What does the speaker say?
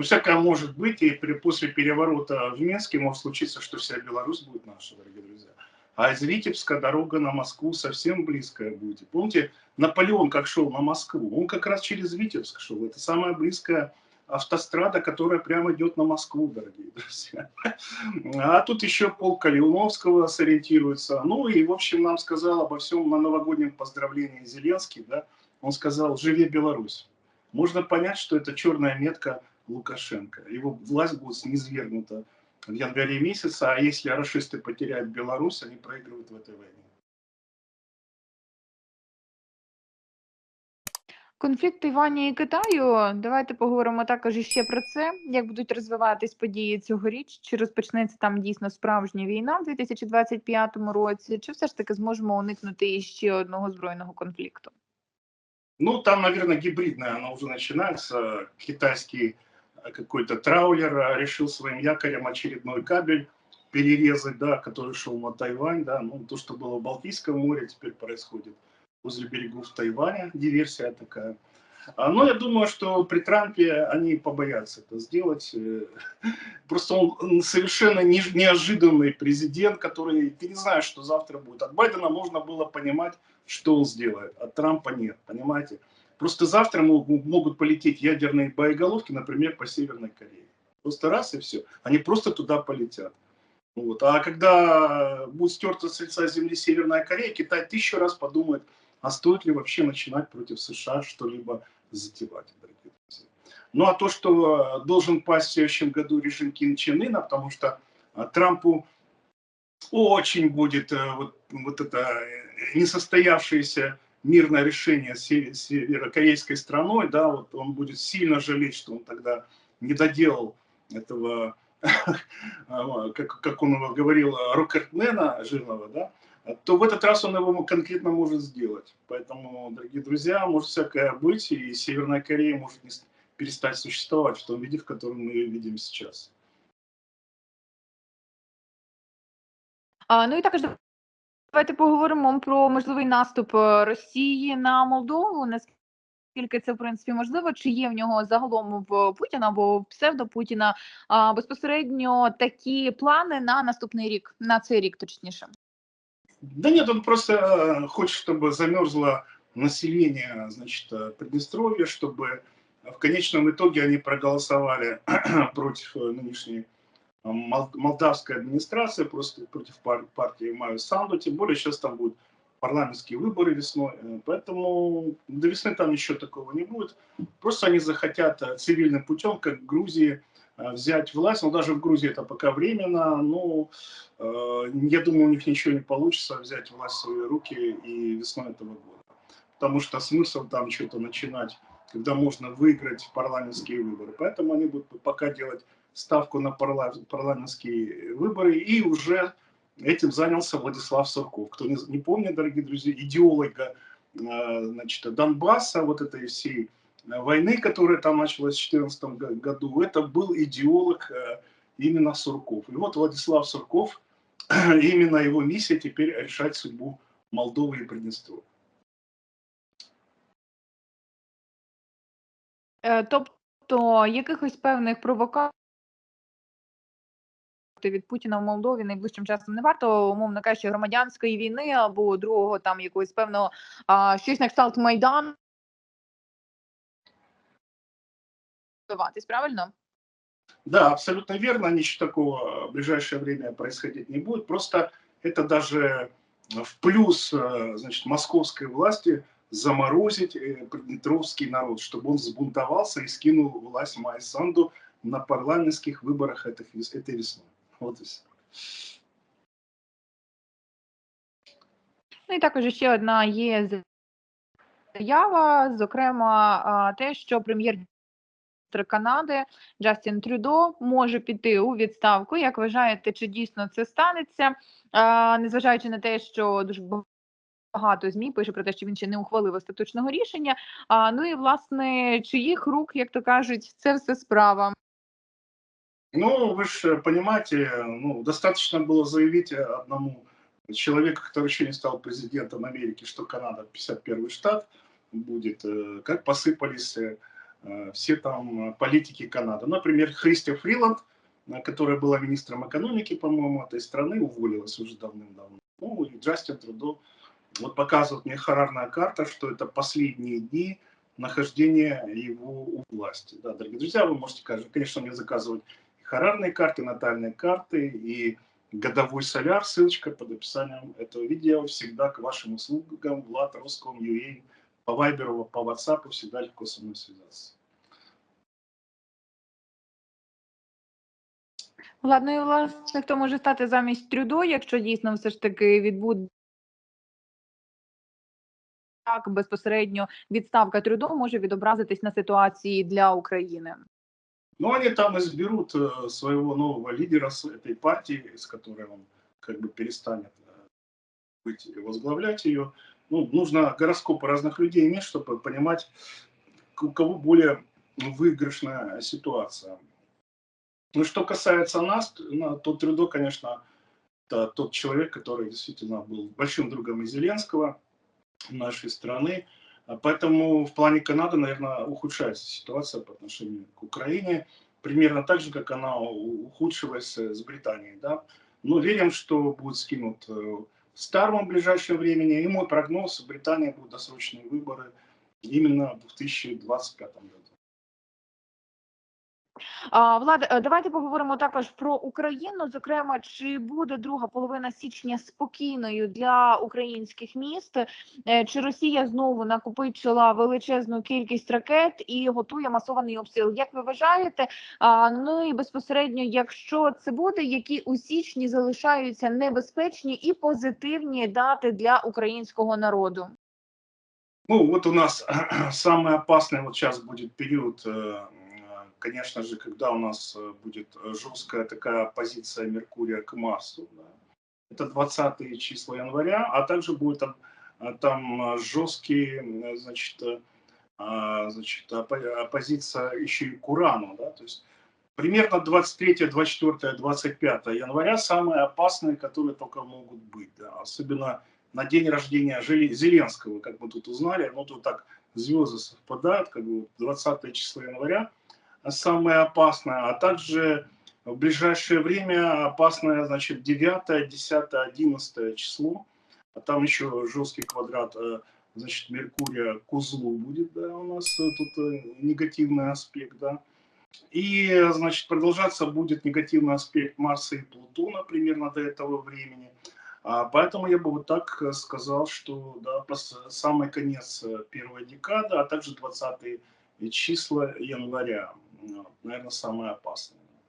Ну, всякое может быть, и при, после переворота в Минске может случиться, что вся Беларусь будет наша, дорогие друзья. А из Витебска дорога на Москву совсем близкая будет. Помните, Наполеон как шел на Москву? Он как раз через Витебск шел. Это самая близкая автострада, которая прямо идет на Москву, дорогие друзья. А тут еще пол Калиновского сориентируется. Ну и, в общем, нам сказал обо всем на новогоднем поздравлении Зеленский, да, он сказал «Живи Беларусь». Можно понять, что это черная метка Лукашенко. Его власть будет низвергнута в январе месяце, а если расисты потеряют Беларусь, они проигрывают в этой войне. Конфлікт Тайвані і Китаю. Давайте поговоримо також іще про це. Як будуть розвиватись події цьогоріч? Чи розпочнеться там дійсно справжня війна в 2025 році? Чи все ж таки зможемо уникнути іще одного збройного конфлікту? Ну, там, наверное, гибридная она уже начинается. Китайский э, какой-то траулер э, решил своим якорем очередной кабель перерезать, да, который шел на Тайвань, да, ну, то, что было в Балтийском море, теперь происходит возле берегов Тайваня, диверсия такая. А, но я думаю, что при Трампе они побоятся это сделать. Э, просто он совершенно неожиданный президент, который, ты не знаешь, что завтра будет. От Байдена можно было понимать, что он сделает, от Трампа нет, понимаете? Просто завтра могут полететь ядерные боеголовки, например, по Северной Корее. Просто раз и все. Они просто туда полетят. Вот. А когда будет стерта с лица земли Северная Корея, Китай тысячу раз подумает, а стоит ли вообще начинать против США что-либо затевать, дорогие друзья. Ну а то, что должен пасть в следующем году режим Ким Чен Ына, потому что а, Трампу очень будет э, вот, вот это э, несостоявшееся мирное решение с северокорейской страной, да, вот он будет сильно жалеть, что он тогда не доделал этого, как, как он говорил, рокетмена жирного, да, то в этот раз он его конкретно может сделать. Поэтому, дорогие друзья, может всякое быть, и Северная Корея может не перестать существовать в том виде, в котором мы ее видим сейчас. А, ну і також давайте поговоримо про можливий наступ Росії на Молдову. Наскільки це в принципі можливо? Чи є в нього загалом в Путіна або в псевдо-Путіна а, безпосередньо такі плани на наступний рік, на цей рік точніше? Да нет, он просто э, хочет, чтобы замерзло население, значит, э, Приднестровья, чтобы в конечном итоге они проголосовали против э, нынешней Молдавской администрации, просто против партии Майю Санду, тем более сейчас там будут парламентские выборы весной, поэтому до весны там ничего такого не будет. Просто они захотят цивильным путем, как в Грузии, Э, взять власть, но даже в Грузии это пока временно, но э, я думаю, у них ничего не получится взять власть в свои руки и весной этого года. Потому что смысл там что-то начинать, когда можно выиграть парламентские выборы. Поэтому они будут пока делать ставку на парла парламентские выборы, и уже этим занялся Владислав Сурков. Кто не, не помнит, дорогие друзья, идеолога э, значит, Донбасса, вот этой всей войны, которая там началась в 2014 году, это был идеолог э, именно Сурков. И вот Владислав Сурков, именно его миссия теперь решать судьбу Молдовы и Приднестровья. Тобто якихось певних провокацій від Путіна в Молдові найближчим часом не варто, умовно кажучи, громадянської війни або другого там якогось певного а, щось на кшталт Майдану правильно? Да, абсолютно верно. Ничего такого в ближайшее время происходить не будет. Просто это даже в плюс э, значит, московской власти заморозить э, приднестровский народ, чтобы он взбунтовался и скинул власть Майя Санду на парламентских выборах этой, этой весной. Вот и все. Ну і також ще одна є заява, зокрема, те, що прем'єр Канади Джастін Трюдо може піти у відставку. Як вважаєте, чи дійсно це станеться? А, Незважаючи на те, що дуже багато змі пише про те, що він ще не ухвалив остаточного рішення. А ну і власне чиїх рук, як то кажуть, це все справа. Ну, вы же понимаете, ну, достаточно было заявить одному человеку, который еще не стал президентом Америки, что Канада 51 штат будет, э, как посыпались э, все там политики Канады. Например, Христи Фриланд, которая была министром экономики, по-моему, этой страны, уволилась уже давным-давно. Ну и Джастин Трудо. Вот показывает мне харарная карта, что это последние дни нахождения его у власти. Да, дорогие друзья, вы можете, конечно, мне заказывать и харарные карты, натальные карты, и годовой соляр, ссылочка под описанием этого видео. Всегда к вашим услугам, Влад, Русском, UA, по Вайберу, по WhatsApp, всегда легко со мной связаться. Ладно, і власне, хто може стати замість Трюдо, якщо дійсно все ж таки відбуде так безпосередньо відставка Трюдо може відобразитись на ситуації для України? Ну, они там изберут э, своего нового лидера с этой партии, с которой он как бы перестанет э, быть, возглавлять ее. Ну, нужно гороскопы разных людей иметь, чтобы понимать, у кого более выигрышная ситуация. Ну, что касается нас, то Трюдо, конечно, это тот человек, который действительно был большим другом Зеленского, нашей страны. А поэтому в плане Канады, наверное, ухудшается ситуация по отношению к Украине, примерно так же, как она ухудшилась с Британией. Да? Но верим, что будет скинут э, в старом ближайшем времени. И мой прогноз, Британия будет досрочные выборы именно в 2025 году. А, Влад, е, давайте поговоримо також про Україну. Зокрема, чи буде друга половина січня спокійною для українських міст? Е, чи Росія знову накопичила величезну кількість ракет і готує масований обстріл? Як ви вважаєте? Ну і безпосередньо, якщо це буде, які у січні залишаються небезпечні і позитивні дати для українського народу? Ну, вот у нас самый опасный вот сейчас будет период э, конечно же, когда у нас э, будет э, жесткая такая позиция Меркурия к Марсу, да, это 20 числа января, а также будет там, э, там жесткие, значит, значит, оппозиция еще и к Урану, да, то есть примерно 23, 24, 25 января самые опасные, которые только могут быть, да, особенно на день рождения Зеленского, как мы тут узнали, ну тут так звезды совпадают, как бы 20 число января, самое опасное, а также в ближайшее время опасное, значит, 9, 10, 11 число. А там еще жесткий квадрат, э, значит, Меркурия к узлу будет, да, у нас э, тут э, негативный аспект, да. И, значит, продолжаться будет негативный аспект Марса и Плутона примерно до этого времени. А поэтому я бы вот так сказал, что да, самый конец первой декады, а также 20 числа января наверное, самое опасное.